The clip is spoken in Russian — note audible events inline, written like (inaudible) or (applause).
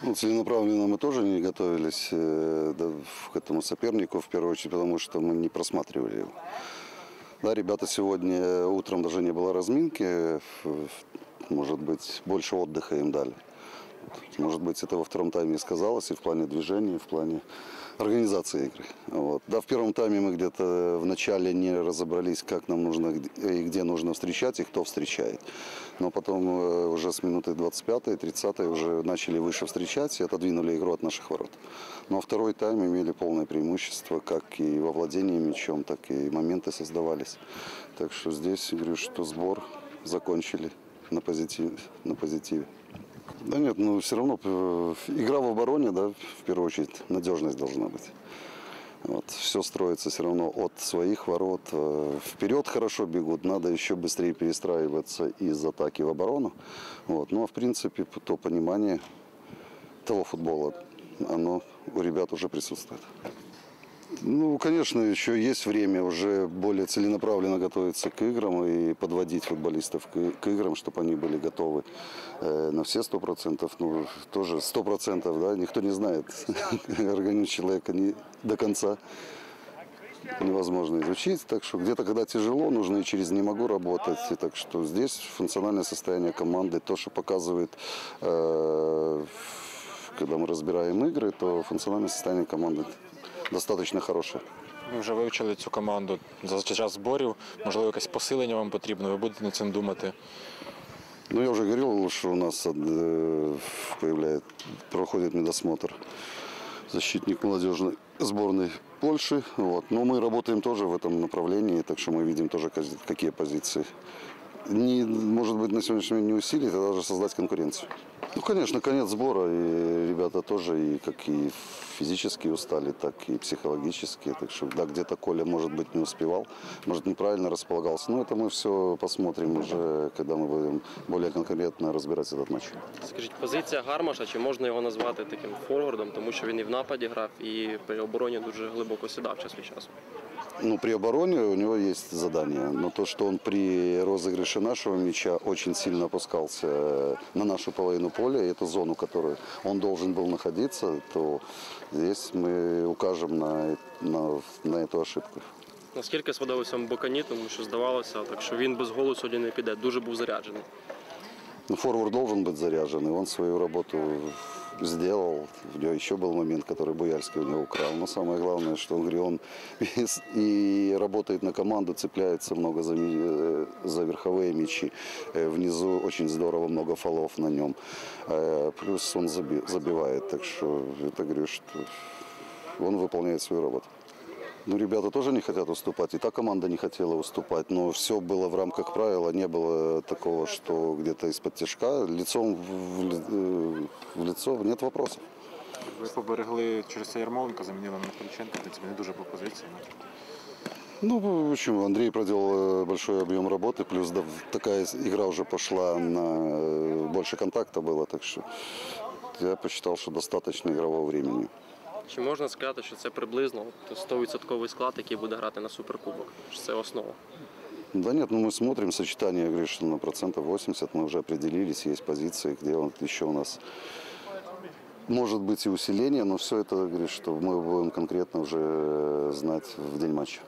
Ну, целенаправленно мы тоже не готовились э, да, к этому сопернику, в первую очередь, потому что мы не просматривали его. Да, ребята сегодня утром даже не было разминки, э, может быть, больше отдыха им дали. Может быть, это во втором тайме и сказалось и в плане движения, и в плане организации игры. Вот. Да, в первом тайме мы где-то в начале не разобрались, как нам нужно где- и где нужно встречать и кто встречает. Но потом э, уже с минуты 25 30 уже начали выше встречать и отодвинули игру от наших ворот. Но второй тайм имели полное преимущество, как и во владении мячом, так и моменты создавались. Так что здесь, говорю, что сбор закончили на позитиве. На позитиве. Да нет, ну все равно э, игра в обороне, да, в первую очередь, надежность должна быть. Вот, все строится все равно от своих ворот. Э, Вперед хорошо бегут, надо еще быстрее перестраиваться из атаки в оборону. Вот. Ну а в принципе то понимание того футбола, оно у ребят уже присутствует. Ну, конечно, еще есть время уже более целенаправленно готовиться к играм и подводить футболистов к, играм, чтобы они были готовы э, на все сто процентов. Ну, тоже сто процентов, да, никто не знает (laughs) организм человека не до конца невозможно изучить. Так что где-то, когда тяжело, нужно и через «не могу» работать. И так что здесь функциональное состояние команды, то, что показывает, э, когда мы разбираем игры, то функциональное состояние команды достаточно хорошее. Ви вже вивчили цю команду за час зборів. Можливо, якесь посилення вам потрібно, ви будете над цим думати. Ну, я уже говорил, что у нас э, появляет, проходит медосмотр защитник молодежной сборной Польши. Вот. Но мы работаем тоже в этом направлении, так что мы видим тоже, ка- какие позиции. Не, может быть, на сегодняшний день не усилить, а даже создать конкуренцию. Ну, конечно, конец сбора, и ребята тоже, и как и физически устали, так и психологически. Так что, да, где-то Коля, может быть, не успевал, может, неправильно располагался. Но это мы все посмотрим уже, когда мы будем более конкретно разбирать этот матч. Скажіть, позиція Гармаша, чи можна його назвати таким форвардом, тому що він і в нападі грав, і при обороні дуже глибоко сідав час від часу. Ну, при обороне у него есть задание, но то, что он при розыгрыше нашего мяча очень сильно опускался э, на нашу половину поля, и эту зону, которую он должен был находиться, то здесь мы укажем на, на, на эту ошибку. Наскільки сподобався вам Бокані, тому що здавалося, так що він без голу сьогодні не піде, дуже був заряджений. Ну, форвард должен быть заряжен, и он свою работу сделал. У него еще был момент, который Буяльский у него украл. Но самое главное, что он, говорю, он и работает на команду, цепляется много за, э, за верховые мячи. Э, Внизу очень здорово, много фолов на нем. Э, Плюс он заби- забивает. Так что это говорю, что он выполняет свою работу. Ну, ребята тоже не хотят уступать. И та команда не хотела уступать. Но все было в рамках правила. Не было такого, что где-то из-под тяжка. Лицом в, ли- э, в лицо нет вопросов. Ви поберегли через це Ярмоленка, замінили на Куліченка, в принципі, не дуже по позиції. Ну, почему? Андрей проделал э, большой объем работы, плюс да, такая игра уже пошла на э, больше контакта было, так что я посчитал, что достаточно игрового времени. Чи можна сказати, що це приблизно от 100% склад, який буде грати на суперкубок? Що це основа? Да нет, ну мы смотрим сочетание, я говорю, что на процентов 80 мы уже определились, есть позиции, где он еще у нас может быть и усиление, но все это, говорит, что мы будем конкретно уже знать в день матча.